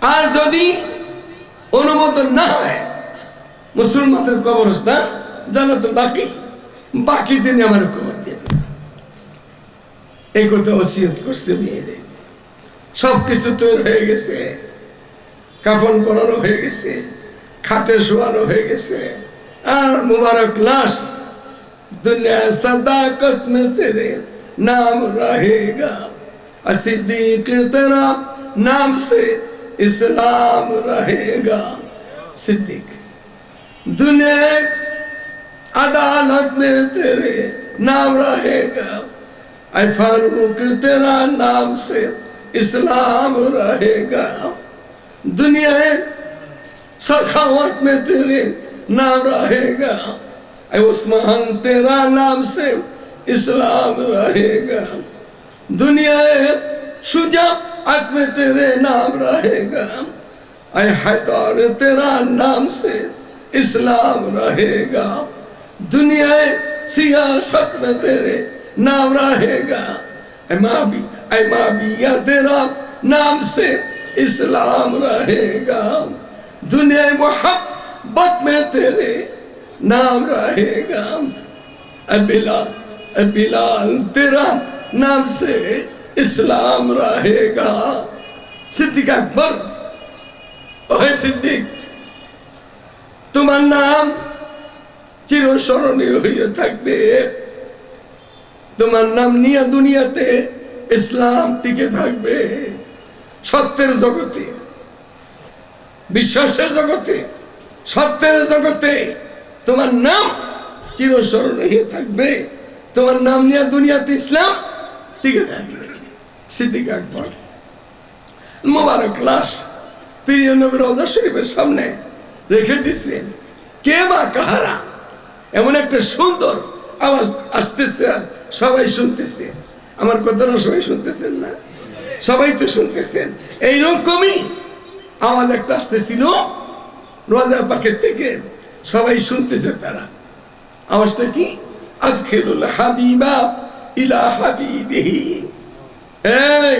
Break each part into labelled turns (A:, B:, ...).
A: আর যদি অনুমোদন না হয়, মুসলমানদের কবরস্থান জানাতো বাকি বাকি দিনে আমার খবর দিয়ে এই কথা অসিয়ত করছে মেয়েরে। সবকিছু তৈরি হয়ে গেছে। কাফন পরানো হয়ে গেছে। খাটে শোয়ানো হয়ে গেছে। আর মুবারক লাশ দুনিয়া নাম নাম সে इस्लाम रहेगा। सिद्दीक, दुनिया अदालत में तेरे नाम रहेगा। फारूक, तेरा नाम से इस्लाम रहेगा। दुनिया सखावत में तेरे नाम रहेगा। उस्मान, तेरा नाम से इस्लाम रहेगा। दुनिया शुजाअत में तेरे नाम रहेगा। ऐ हैदर तेरा नाम से इस्लाम रहेगा। दुनिया सियासत में तेरे नाम रहेगा। ऐ माबी, ऐ माबिया, तेरा नाम से इस्लाम रहेगा। दुनिया मोहब्बत में तेरे नाम रहेगा। ऐ बिलाल बिलाल, तेरा नाम से इस्लाम रहेगा सिद्दीक अकबर ओहे सिद्दीक তোমার নাম চিরস্মরণীয় হয়ে থাকবে তোমার নাম নিয়ে দুনিয়াতে ইসলাম টিকে থাকবে সত্যের জগতে বিশ্বাসের জগতে সত্যের জগতে তোমার নাম চিরস্মরণীয় হয়ে থাকবে তোমার নাম নিয়ে দুনিয়াতে ইসলাম টিকে থাকবে সিদ্দিক আকবর। মোবারক লাশ প্রিয় নবীর রজা শরীফের সামনে রেখে দিচ্ছেন কে বা কাহারা? এমন একটা সুন্দর আওয়াজ আসতেছে আর সবাই শুনতেছে। আমার কথাটা সবাই শুনতেছেন না? সবাই তো শুনতেছেন। এইরকমই আওয়াজ একটা আসতেছিল। রোজা পাখের থেকে সবাই শুনতেছে তারা। আওয়াজটা কি? আদখিলুল হাবিবা ইলা হাবিবিহি। এই,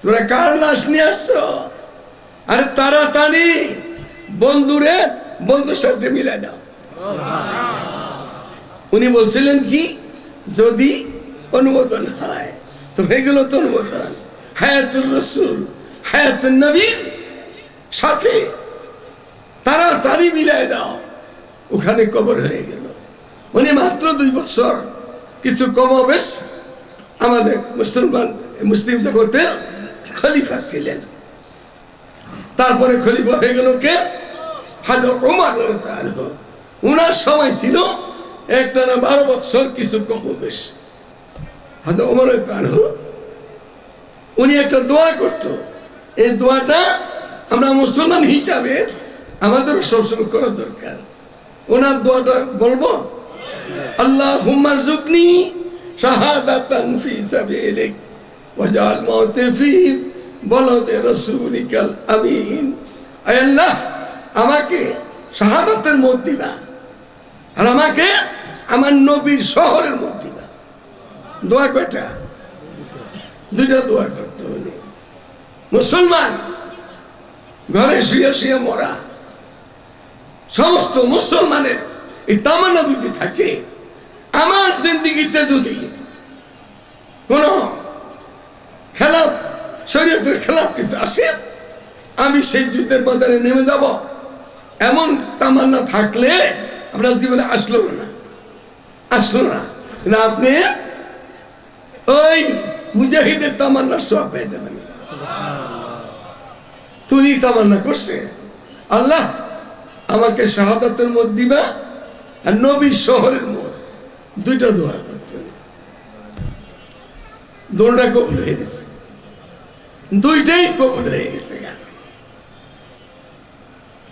A: তোরা কার লাশ নিয়ে আসছো? আরে তাড়াতাড়ি, বন্ধুরে, বন্ধুর সাথে মিলে দাও উনি বলছিলেন কি, যদি অনুমোদন হয়, তো হয়ে গেল তো অনুমোদন। হায়াতুর রসুল হায়াত নবীর সাথে তাড়াতাড়ি মিলাই দাও ওখানে কবর হয়ে গেল। উনি মাত্র দুই বছর কিছু কমাবেশ আমাদের মুসলমান মুসলিম জগতের খলিফা ছিলেন। তারপরে খলিফা হয়ে গেল কে? হাজর ওমর উনার সময় ছিল একটা না বারো বছর কিছু কম বেশ। হাজর ওমর উনি একটা দোয়া করত। এই দোয়াটা আমরা মুসলমান হিসাবে আমাদের সবসময় করা দরকার। ওনার দোয়াটা বলব? আল্লাহ হুম্মার জুকনি আমাকে শাহাদাতের মত দিবা আর আমাকে আমার নবীর শহরের মত দিবা দোয়া কয়টা? দুইটা দোয়া করতে মুসলমান, ঘরে শুয়ে শুয়ে মরা। সমস্ত মুসলমানের এই তামান্না যদি থাকে আমার জিন্দিগিতে যদি কোন খেলাপ, শরীয়তের খেলাপ কিছু আসে, আমি সেই যুদ্ধের বাজারে নেমে যাব। এমন তামান্না থাকলে আপনার জীবনে আসলো না। আসলো না। আপনি ওই মুজাহিদের তামান্নার সব পেয়ে যাবেন। তুমি তামান্না করছে। আল্লাহ আমাকে শাহাদাতের মধ্যে দিবা আর নবীর শহরের দুইটা দোয়া করতে দোলটা কবুল হয়ে গেছে। দুইটাই কবুল হয়ে গেছে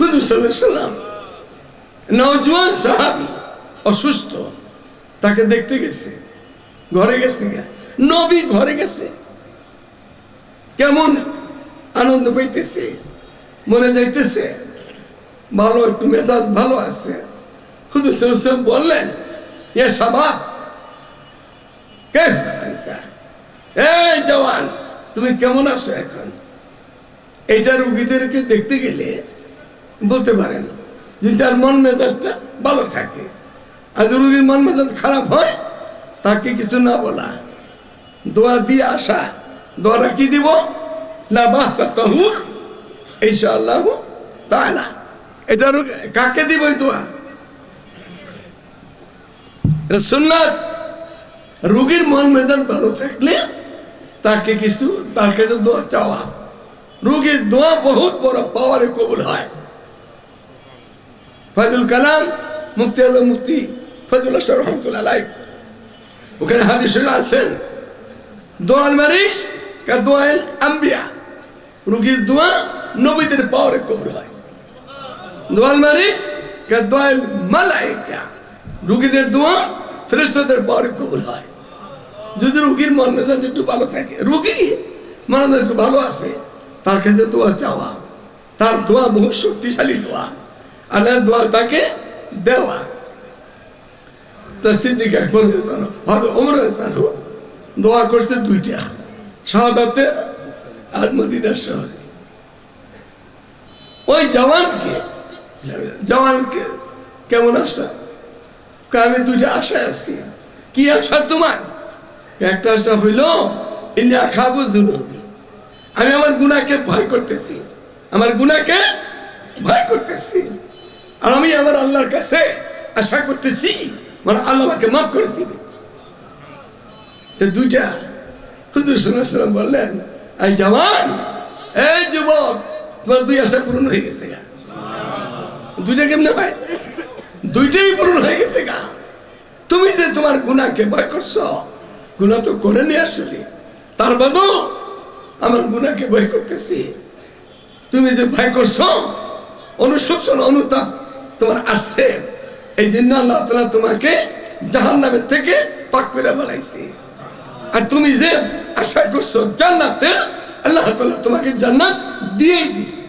A: হুজুর সাল্লাম সাহাবি অসুস্থ, তাকে দেখতে গেছে। ঘরে গেছে নবী ঘরে গেছে। কেমন আনন্দ পাইতেছে? মনে যাইতেছে, ভালো, একটু মেজাজ ভালো আছে। হুজুর সাল্লাম বললেন সাবাব। কে এই জওয়ান, তুমি কেমন আছো এখন? এটা রুগীদেরকে দেখতে গেলে বলতে পারেন যদি তার মন মেজাজটা ভালো থাকে। আর রুগীর মন মেজাজ খারাপ হয়, তাকে কিছু না বলা। দোয়া দিয়ে আসা, দোয়াটা কি দিব? লা বাসা তাহুর, ইনশাআল্লাহ তাআলা। এটা রু- কাকে দিব এই দোয়া? এটা সুন্নাত। রুগীর মন মেজাজ ভালো থাকলে তাকে কিছু তার কাছে দোয়া চাওয়া। রুগীর দোয়া বহুত বড় পাওয়ারে কবুল হয়। ফজল কালাম, মুফতি আলম মুফতি ফজুল্লাহ শাহ রহমতুল্লাহ ওখানে হাদিস আছেন। দোয়াল মারিস দোয়াল আম্বিয়া। রুগীর দোয়া নবীদের পাওয়ারে কবুল হয়। দোয়াল মারিস দোয়াল মালাইকা। রুগীদের দোয়া ফেরেশতাদের পাওয়ারে কবুল হয়। যদি রুগীর মন মেজাজ একটু ভালো থাকে রুগী মনে একটু ভালো আছে তার কাছে দোয়া চাওয়া তার দোয়া বহু শক্তিশালী দোয়া আল্লাহর দোয়া তাকে দেওয়া। তা সিদ্দিক একবার হয়তো তারও দোয়া করছে দুইটা শাহাদাতে আর মদিনার শহরে। ওই জওয়ানকে জওয়ানকে কেমন কয়, আমি দুইটা আশায় আছি। কি আশা তোমার? একটা আশা হইল ইন্ডিয়া খাব আমি আমার গুনাকে ভয় করতেছি। আমার গুনাকে ভয় করতেছি। আর আমি আমার আল্লাহর কাছে আশা করতেছি মানে আল্লাহ আমাকে মাফ করে দিবে। তো দুইটা হুজুর সাল্লাম বললেন এই জওয়ান, এই যুবক, তোমার দুই আশা পূরণ হয়ে গেছে দুইটা কেমনে হয়? দুইটাই পূরণ হয়ে গেছে গা। তুমি যে তোমার গুণাকে ভয় করছ, গুণা তো করে নিয়ে আসলে। তার বাদও আমার গুণাকে ভয় করতেছি। তুমি যে ভয় করছ, অনুশোচন, অনুতাপ তোমার আসছে। এই জন্য আল্লাহ তালা তোমাকে জাহান নামের থেকে পাক করে বানাইছে আর তুমি যে আশা করছ জান্নাতে, আল্লাহ তালা তোমাকে জান্নাত দিয়েই দিছে।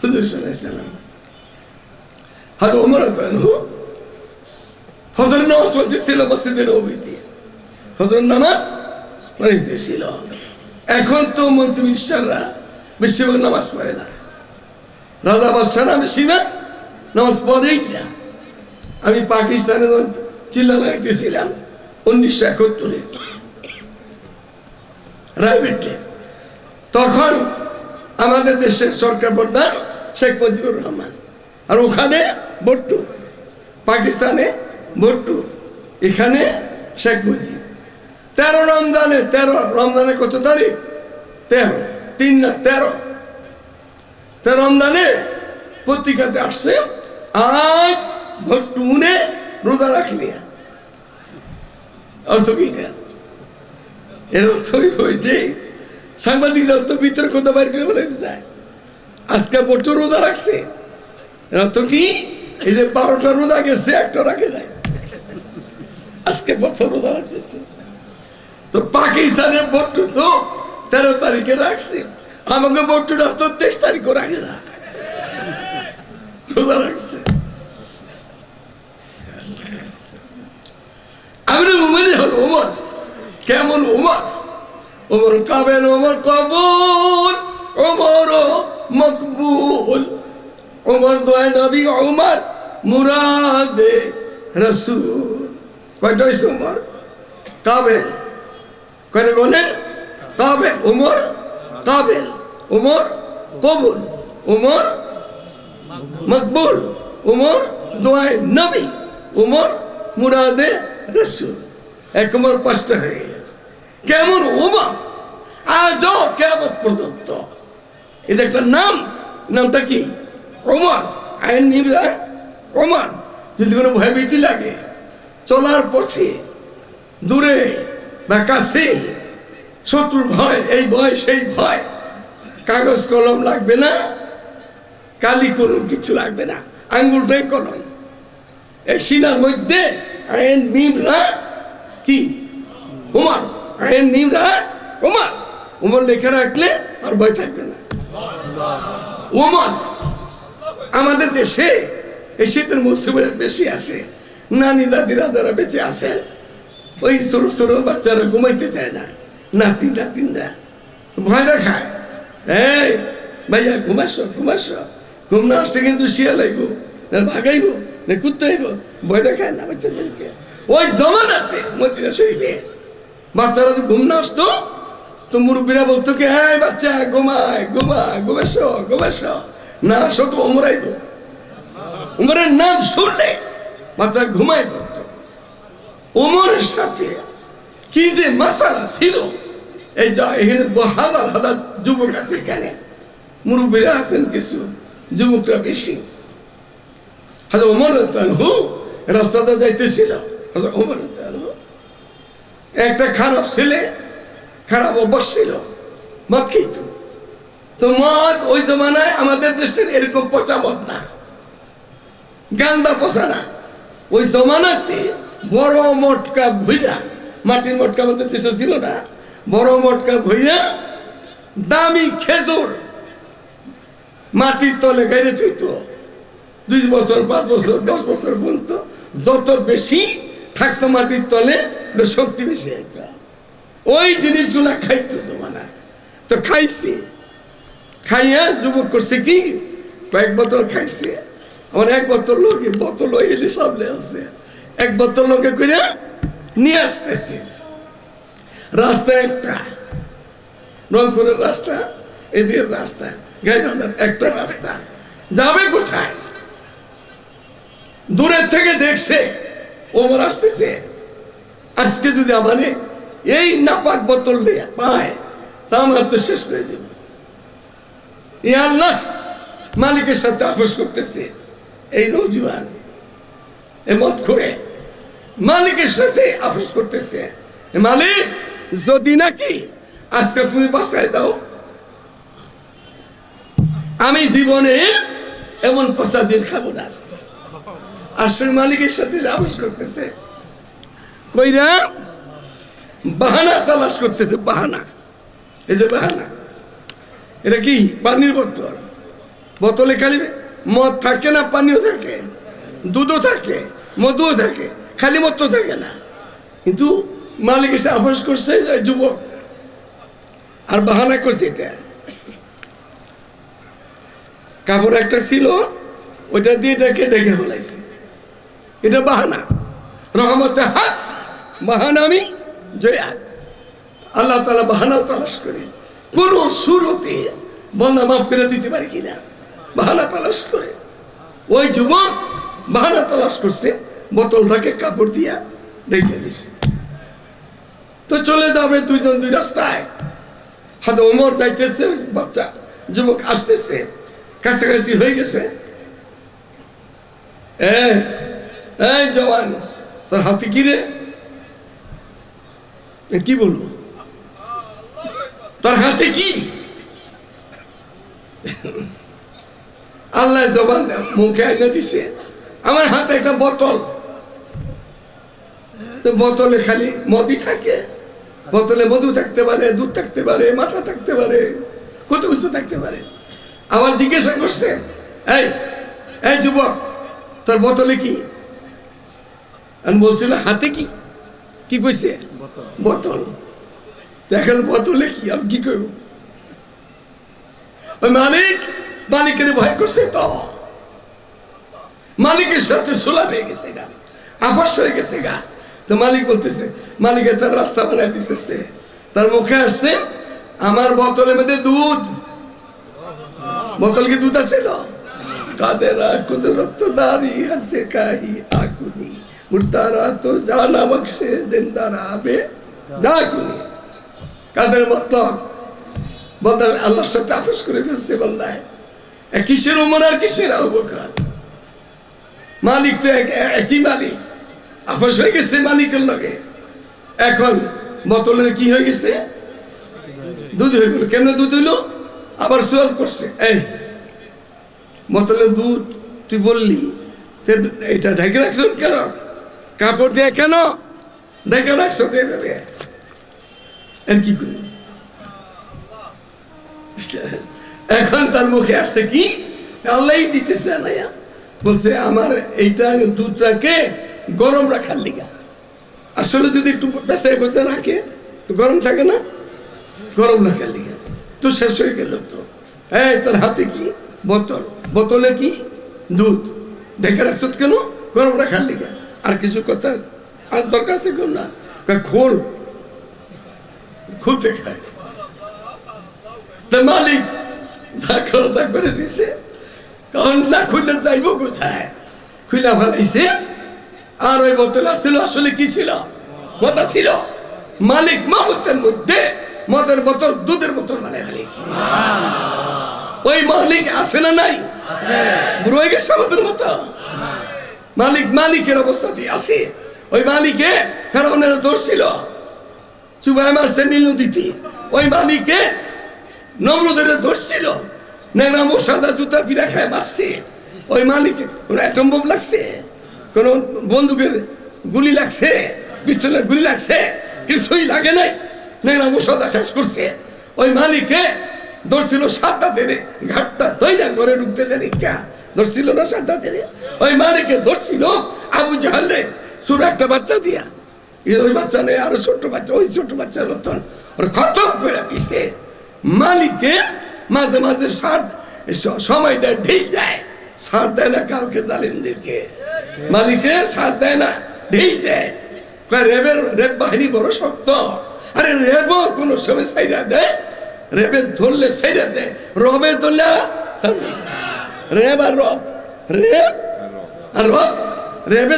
A: হুজুর সাল্লাম হাত ওমর আনহু ফজর নামাজ চলতেছিল মসজিদের অবৈধি ফজর নামাজ পড়িতেছিল এখন তো মন্ত্রী মিনিস্টাররা বেশিরভাগ নামাজ পড়ে না রাজা বাদশারা বেশি না নামাজ পড়েই না আমি পাকিস্তানে চিল্লানা গেছিলাম উনিশশো একাত্তরে রায়বেটে তখন আমাদের দেশের সরকার প্রধান শেখ মুজিবুর রহমান আর ওখানে বট্টু, পাকিস্তানে বট্টু, এখানে শেখ মুজিব। তেরো রমজানে তেরো রমজানে কত তারিখ? তেরো, তিন না, তেরো। তেরো রমজানে পত্রিকাতে আসছে, আজ ভট্টু উনে রোজা রাখলি। অর্থ কি? এর অর্থ হয়েছে সাংবাদিকরা তো ভিতরে কথা বাইর করে বলে যায় আজকে বছর রোজা রাখছে। এর অর্থ কি? এই যে বারোটা রোজা গেছে, একটা রাখে নাই। আজকে প্রথম রোজা রাখছে তো পাকিস্তানের বট্টু তো তেরো তারিখে রাখছে। আমাকে বট্টুটা তো তেইশ তারিখও রাখে না। রোজা রাখছে। আমি উমের হল ওমর। কেমন ওমর? ওমর কাবেল, ওমর কবুল, ওমর মকবুল। ওমর দোয়া নবী ওমর মুরাদে রসুল। কয়টা হয়েছে ওমর কাবেল কয়টা বলেন? কাবেল ওমর কাবেল ওমর কবুল। ওমর মকবুল। উমর? দোয়ায় নবী। উমর? মুরাদে রসুল। এক উমর পাঁচটা হয়ে গেল। কেমন উমর? আজও কেমন পর্যন্ত। এটা একটা নাম, নামটা কি? ওমর, আইন নিমরা ওমর, যদি কোনো ভয়ভীতি লাগে, চলার পথে দূরে বা কাছে, শত্রুর ভয়, এই ভয়, সেই ভয়, কাগজ কলম লাগবে না, কালি কলম কিছু লাগবে না, আঙ্গুলটাই কলম। এই সিনার মধ্যে আইন মিমরা কি? উমার আইন মিমরা উমার উমর লেখা রাখলে আর ভয় থাকবে না। উমর আমাদের দেশে এই শীতের মৌসুমে বেশি আসে নানি, দাদিরা যারা বেঁচে আছেন ওই ছোট ছোট বাচ্চারা ঘুমাইতে চায় না। নাতি নাতিনরা ভয় দেখায়। এই, ভাইয়া, ঘুমাস ঘুমাস। ঘুম না আসতে কিন্তু শিয়া লাগবো না ভাগাইব, না কুত্তাইব ভয় দেখায় না বাচ্চাদেরকে। ওই জমানাতে মদিনা শরীফে বাচ্চারা যদি ঘুম না আসতো, তো মুরব্বীরা বলতো কি হ্যাঁ বাচ্চা, ঘুমায় ঘুমা ঘুমেছ ঘুমেছ না আসো তো উমরের নাম শুনলে বাচ্চা ঘুমাই পড়তো। ওমরের সাথে কি যে মশালা ছিল। এই যা এখানে হাজার হাজার যুবক আছে এখানে। মুরব্বীরা আছেন কিছু, যুবকরা বেশি। হাজার ওমর হু রাস্তাতে যাইতেছিল। হাজার একটা খারাপ ছেলে, খারাপ অভ্যাস ছিল। মদ খেত তো মদ ওই জমানায় আমাদের দেশের এরকম পচা মদ না। গান্দা পচা না। ওই জমানাতে বড় মটকা ভইরা, মাটির মটকা আমাদের দেশে ছিল না, বড় মটকা ভইরা, দামি খেজুর মাটির তলে গাইরে থইত দুই বছর, পাঁচ বছর, দশ বছর পর্যন্ত যত বেশি থাকতো মাটির তলে শক্তি বেশি হইতো। ওই জিনিসগুলা খাইতো জমানা তো খাইছে। খাইয়া যুবক করছে কি? কয়েক বোতল খাইছে। আমার এক বোতল লোকে, বোতল এলে সামনে আছে। এক বোতল লোকে করে নিয়ে আসতেছে। রাস্তা একটা। রংপুরের রাস্তা, এদিকের রাস্তা, গাইবান্ধার একটা রাস্তা। যাবে কোথায়? দূরের থেকে দেখছে, ওমর আসতেছে। আজকে যদি আমারে এই নাপাক বোতল দিয়ে পায়, তা আমার তো শেষ করে দেবে। এ আল্লাহ, মালিকের সাথে আপোষ করতেছে। এই নৌজুয়ান এ মত করে মালিকের সাথে আপোষ করতেছে। মালিক, যদি নাকি আজকে তুমি বাসায় দাও, আমি জীবনে এমন পচা দিন খাব না। সে মালিকের সাথে আপোষ করতেছে, কইরা বাহানা তালাশ করতেছে, বাহানা। এই যে বাহানা। এটা কি? পানির বোতল। বোতলে খালি মদ থাকে না? পানিও থাকে। দুধও থাকে মধুও থাকে, খালি মদ থাকে না। কিন্তু মালিক এসে আপোষ করছে যুবক, আর বাহানা করছে এটা। কাপড় একটা ছিল, ওইটা দিয়ে এটাকে ডেকে ফেলাইছে। এটা বাহানা। রহমতে হাত, বাহানা আমি জয়াত আল্লাহ তালা বাহানা তালাশ করে। কোন সুরতে বন্দা মাফ করে দিতে পারে কিনা? বাহানা তালাশ করে। ওই যুবক বাহানা তালাশ করছে, বোতলটাকে কাপড় দিয়া রেখে দিছে। তো চলে যাবে দুইজন দুই রাস্তায়। হাতে ওমর যাইতেছে বাচ্চা, যুবক আসতেছে, কাছাকাছি হয়ে গেছে। জওয়ান, তোর হাতে কি রে? কি বলব? তোর হাতে কি? আল্লাহ জবান মুখে এনে দিছে। আমার হাতে একটা বোতল। তো বোতলে খালি মদি থাকে। বোতলে মধু থাকতে পারে দুধ থাকতে পারে মাথা থাকতে পারে কত কিছু থাকতে পারে। আবার জিজ্ঞাসা করছে এই এই যুবক তোর বোতলে কি? আমি বলছিল হাতে কি? কি কইছে? বোতল। তো এখন বোতলে কি আমি কি করব মালিক, মালিকের ভয় করছে তো। মালিকের সাথে সোলা হয়ে গেছে গা আপস হয়ে গেছে গা। তো মালিক বলতেছে মালিকের তার রাস্তা বানায় দিতেছে। তার মুখে আসছে, আমার বোতলের মধ্যে দুধ। বোতল কি দুধ আছে আছিল কাদেরা কুদরত দারি হাসে কাহি আগুনি। মুর্দারা তো জানা বক্সে জিন্দারা আবে জাগুনি। কাদের মতলব বন্দার আল্লাহর সাথে আপোষ করে ফেলছে বন্দায়। কিসের উমর আর কিসের আবকার মালিক তো একই মালিক। আপোষ হয়ে গেছে মালিকের লগে। এখন বোতলের কি হয়ে গেছে? দুধ হয়ে গেল। কেন দুধ হইল? আবার সোয়াল করছে। এই বোতলের দুধ তুই বললি এটা ঢেকে রাখছ কেন? কাপড় দিয়ে কেন? ঢেকে রাখছ? এর কি করি? এখন তার মুখে আসছে কি? আল্লাহ দিতেছে আলাইয়া বলছে, আমার এইটা দুধটাকে গরম রাখার লিগা। আসলে যদি একটু পেঁচায় পেঁচে রাখে, তো গরম থাকে না? গরম রাখার লিগা। তো শেষ হয়ে গেল তো। এই, তার হাতে কি? বোতল। বোতলে কি? দুধ। দেখে রাখছ কেন? গরম রাখার লিগা। আর কিছু কথা আর দরকার আছে কেউ না? খোল। খুলতে খায় তা মালিক যা করো তা করে দিছে। কারণ না খুললে যাইব কোথায়? খুলে ফেলাইছে আর ওই বোতল আসছিল আসলে কি ছিল? কথা ছিল। মালিক মাহমুদের মধ্যে মদের বোতল দুধের বোতল বানায় ফেলাইছে ওই মালিক আছে না নাই? রয়ে গেছে আমাদের মতো। মালিক মালিকের অবস্থাতে আছে। ওই মালিকে ফেরাউনের দোষ ছিল। ওই মালিকে নমরুদের দোষ ছিল নেংরা মশাদা জুতা পিড়া খায় ওই লাগছে? কোন বন্দুকের গুলি লাগছে? পিস্তলের গুলি লাগছে? কিছুই লাগে নাই। নেংরা মশাদা শেষ করছে। ওই মালিকে ধরছিল ছিল সাতটা দিনে ঘাটটা তৈরি করে ঢুকতে দেন দোষ না সাতটা দিনে ওই মালিকে ধরছিল ছিল আবু জাহালে। সুর একটা বাচ্চা দিয়া। ওই বাচ্চা নেই আরও ছোট্ট বাচ্চা, ওই ছোট্ট বাচ্চার মতন খতম করে দিছে। মালিকে মাঝে মাঝে সার সময় দেয় ঢিল দেয়। সার দেয় না কাউকে জালিমদেরকে। মালিকে সার দেয় না ঢিল দেয়। রেবের রেব বাহিনী বড় শক্ত। আরে রেব কোনো সময় সাইরা দেয়। রেবের ধরলে সাইরা দেয়। রবে ধরলে রেব আর রব। রেব আর রব। রেবে